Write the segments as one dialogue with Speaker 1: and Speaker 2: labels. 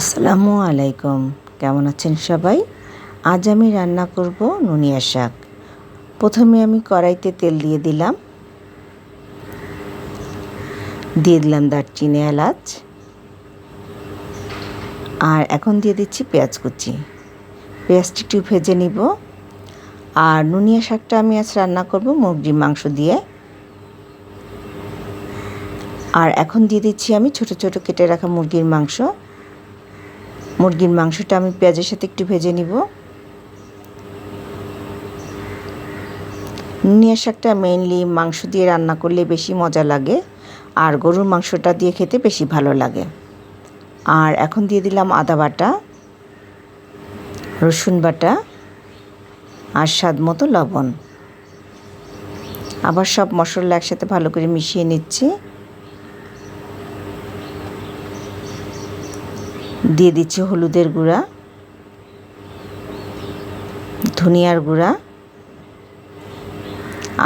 Speaker 1: আসসালামু আলাইকুম। কেমন আছেন সবাই? আজ আমি রান্না করব নুনিয়া শাক। প্রথমে আমি কড়াইতে তেল দিয়ে দিলাম। দিয়ে দিলাম দারচিনি, এলাচ। আর এখন দিয়ে দিচ্ছি পেঁয়াজ কুচি। পেঁয়াজটি একটু ভেজে নিব। আর নুনিয়া শাকটা আমি আজ রান্না করব মুরগির মাংস দিয়ে। আর এখন দিয়ে দিচ্ছি আমি ছোট ছোট কেটে রাখা মুরগির মাংস। মুরগির মাংসটা আমি পেঁয়াজের সাথে একটু ভেজে নিব। নুনিয়া শাকটা মেইনলি মাংস দিয়ে রান্না করলে বেশি মজা লাগে, আর গরুর মাংসটা দিয়ে খেতে বেশি ভালো লাগে। আর এখন দিয়ে দিলাম আদা বাটা, রসুন বাটা, আর স্বাদ মতো লবণ। আবার সব মশলা একসাথে ভালো করে মিশিয়ে নিচ্ছি। দিয়ে দিচ্ছি হলুদের গুঁড়া, ধনিয়ার গুঁড়া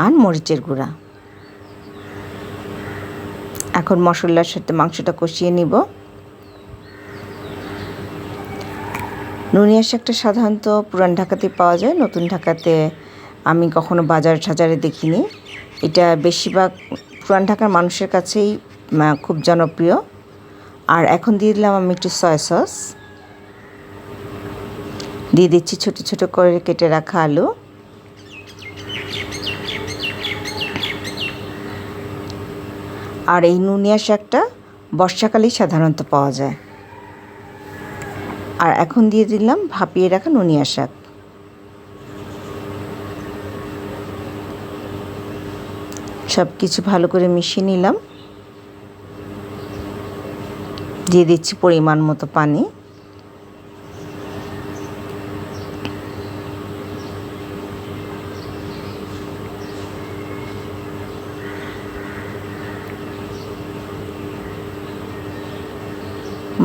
Speaker 1: আর মরিচের গুঁড়া। এখন মশলার সাথে মাংসটা কষিয়ে নিব। নুনিয়া শাকটা সাধারণত পুরান ঢাকাতে পাওয়া যায়, নতুন ঢাকাতে আমি কখনো বাজার সাজারে দেখিনি। এটা বেশিরভাগ পুরান ঢাকার মানুষের কাছেই খুব জনপ্রিয়। আর এখন দিয়ে দিলাম আমি একটু সয়া সস দিয়ে দিচ্ছি ছোট ছোট করে কেটে রাখা আলু। আর এই নুনিয়া শাকটা বর্ষাকালেই সাধারণত পাওয়া যায়। আর এখন দিয়ে দিলাম ভাপিয়ে রাখা নুনিয়া শাক। সব কিছু ভালো করে মিশিয়ে নিলাম। দিয়ে দিচ্ছি পরিমাণ মতো পানি।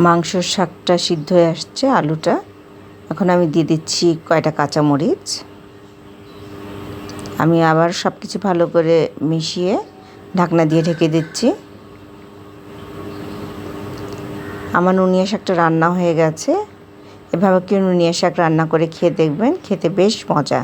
Speaker 1: মাংসর শাকটা সিদ্ধ হয়ে আসছে, আলুটা। এখন আমি দিয়ে দিচ্ছি কয়টা কাঁচামরিচ। আমি আবার সব কিছু ভালো করে মিশিয়ে ঢাকনা দিয়ে ঢেকে দিচ্ছি। আমার নুনিয়া শাকটা রান্না হয়ে গেছে। এভাবে কেউ নুনিয়া শাক রান্না করে খেয়ে দেখবেন, খেতে বেশ মজা।